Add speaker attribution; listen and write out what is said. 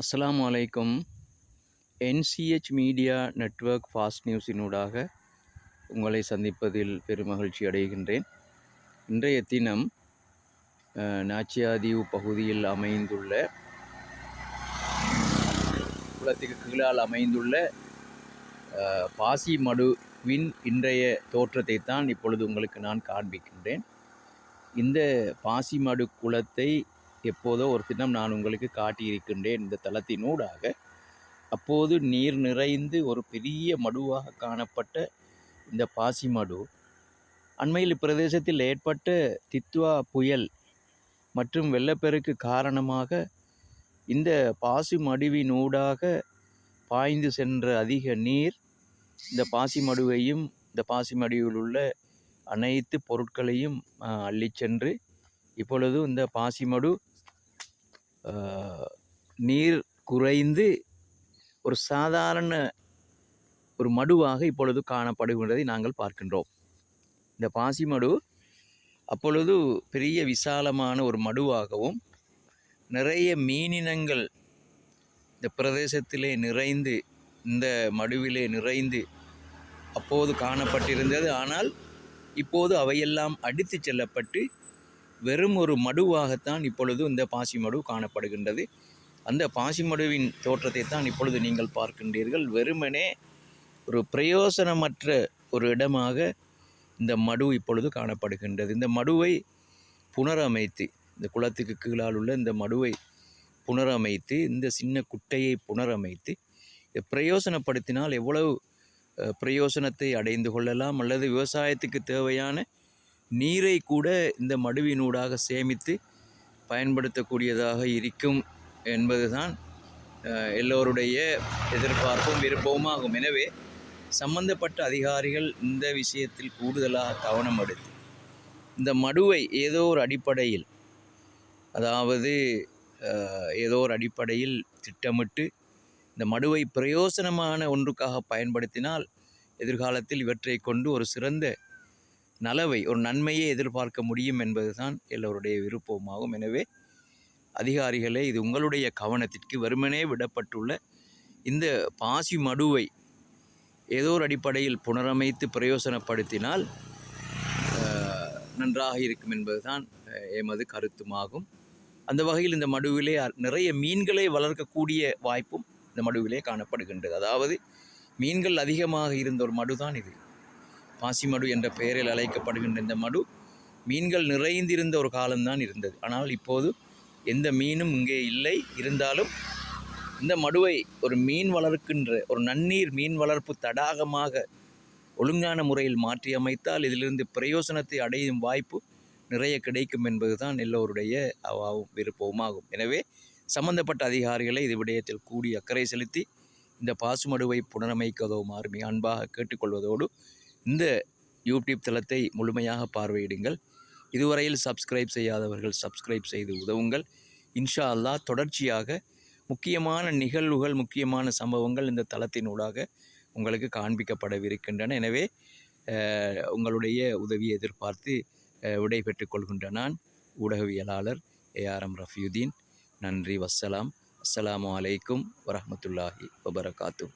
Speaker 1: அஸ்லாம் அலைக்கும். NCH media network fast நியூஸினூடாக உங்களை சந்திப்பதில் பெருமகிழ்ச்சி அடைகின்றேன். இன்றைய தினம் நாச்சியாதீவு பகுதியில் அமைந்துள்ள குளத்துக்கு கீழால் அமைந்துள்ள பாசி மடுவின் இன்றைய தோற்றத்தை தான் இப்பொழுது உங்களுக்கு நான் காண்பிக்கின்றேன். இந்த பாசிமடு குளத்தை எப்போதோ ஒரு தினம் நான் உங்களுக்கு காட்டியிருக்கின்றேன் இந்த தளத்தினூடாக. அப்போது நீர் நிறைந்து ஒரு பெரிய மடுவாக காணப்பட்ட இந்த பாசி மடு அண்மையில் இப்பிரதேசத்தில் ஏற்பட்ட தித்வா புயல் மற்றும் வெள்ளப்பெருக்கு காரணமாக இந்த பாசி மடுவினூடாக பாய்ந்து சென்ற அதிக நீர் இந்த பாசி மடுவையும் இந்த பாசி மடுவில் உள்ள அனைத்து பொருட்களையும் அள்ளி அள்ளிச் சென்று இப்பொழுது இந்த பாசிமடு மடு நீர் குறைந்து ஒரு சாதாரண ஒரு மடுவாக இப்பொழுது காணப்படுகின்றதை நாங்கள் பார்க்கின்றோம். இந்த பாசி மடு அப்பொழுது பெரிய விசாலமான ஒரு மடுவாகவும் நிறைய மீனினங்கள் இந்த பிரதேசத்திலே நிறைந்து இந்த மடுவிலே நிறைந்து அப்போது காணப்பட்டிருந்தது. ஆனால் இப்போது அவையெல்லாம் அடித்து செல்லப்பட்டு வெறும் ஒரு மடுவாகத்தான் இப்பொழுது இந்த பாசி மடு காணப்படுகின்றது. அந்த பாசிமடுவின் தோற்றத்தை தான் இப்பொழுது நீங்கள் பார்க்கின்றீர்கள். வெறுமனே ஒரு பிரயோசனமற்ற ஒரு இடமாக இந்த மடு இப்பொழுது காணப்படுகின்றது. இந்த மடுவை புனரமைத்து இந்த குளத்துக்கு கீழால் உள்ள இந்த மடுவை புனரமைத்து இந்த சின்ன குட்டையை புனரமைத்து இதை பிரயோசனப்படுத்தினால் எவ்வளவு பிரயோசனத்தை அடைந்து கொள்ளலாம் அல்லது விவசாயத்துக்கு தேவையான நீரை கூட இந்த மடுவினூடாக சேமித்து பயன்படுத்தக்கூடியதாக இருக்கும் என்பதுதான் எல்லோருடைய எதிர்பார்ப்பும் விருப்பமும் ஆகும் எனவே சம்பந்தப்பட்ட அதிகாரிகள் இந்த விஷயத்தில் கூடுதலாக கவனம் எடுத்து இந்த மடுவை ஏதோ ஒரு அடிப்படையில் அதாவது ஏதோ ஒரு அடிப்படையில் திட்டமிட்டு இந்த மடுவை பிரயோசனமான ஒன்றுக்காக பயன்படுத்தினால் எதிர்காலத்தில் இவற்றை கொண்டு ஒரு சிறந்த நலவை ஒரு நன்மையை எதிர்பார்க்க முடியும் என்பதுதான் எல்லோருடைய விருப்பமாகும். எனவே அதிகாரிகளே இது உங்களுடைய கவனத்திற்கு வெறுமனே விடப்பட்டுள்ள இந்த பாசி மடுவை ஏதோ ஒரு அடிப்படையில் புனரமைத்து பிரயோசனப்படுத்தினால் நன்றாக இருக்கும் என்பதுதான் எமது கருத்துமாகும். அந்த வகையில் இந்த மடுவிலே நிறைய மீன்களை வளர்க்கக்கூடிய வாய்ப்பும் இந்த மடுவிலே காணப்படுகின்றது. அதாவது மீன்கள் அதிகமாக இருந்த ஒரு மடுதான் இது. பாசிமடு என்ற பெயரில் அழைக்கப்படுகின்ற இந்த மடு மீன்கள் நிறைந்திருந்த ஒரு காலம்தான் இருந்தது. ஆனால் இப்போது எந்த மீனும் இங்கே இல்லை. இருந்தாலும் இந்த மடுவை ஒரு மீன் வளர்க்கின்ற ஒரு நன்னீர் மீன் வளர்ப்பு தடாகமாக ஒழுங்கான முறையில் மாற்றி அமைத்தால் இதிலிருந்து பிரயோசனத்தை அடையும் வாய்ப்பு நிறைய கிடைக்கும் என்பதுதான் எல்லோருடைய அவாவும் விருப்பவுமாகும். எனவே சம்பந்தப்பட்ட அதிகாரிகளை இது விடயத்தில் கூடி அக்கறை செலுத்தி இந்த பாசுமடுவை புனரமைக்க உதவுமாறு மிக அன்பாக கேட்டுக்கொள்வதோடு இந்த யூடியூப் தளத்தை முழுமையாக பார்வையிடுங்கள். இதுவரையில் சப்ஸ்கிரைப் செய்யாதவர்கள் சப்ஸ்கிரைப் செய்து உதவுங்கள். இன்ஷா அல்லாஹ் தொடர்ச்சியாக முக்கியமான நிகழ்வுகள் முக்கியமான சம்பவங்கள் இந்த தளத்தினூடாக உங்களுக்கு காண்பிக்கப்படவிருக்கின்றன. எனவே உங்களுடைய உதவியை எதிர்பார்த்து அஹ், விடை கொள்கின்ற நான் ஊடகவியலாளர் ஏஆர்எம் ரஃபியுதீன். நன்றி வஸ்ஸலாம். அஸ்ஸலாமு அலைக்கும் வரமத்துல்லாஹி வபரகாத்தூ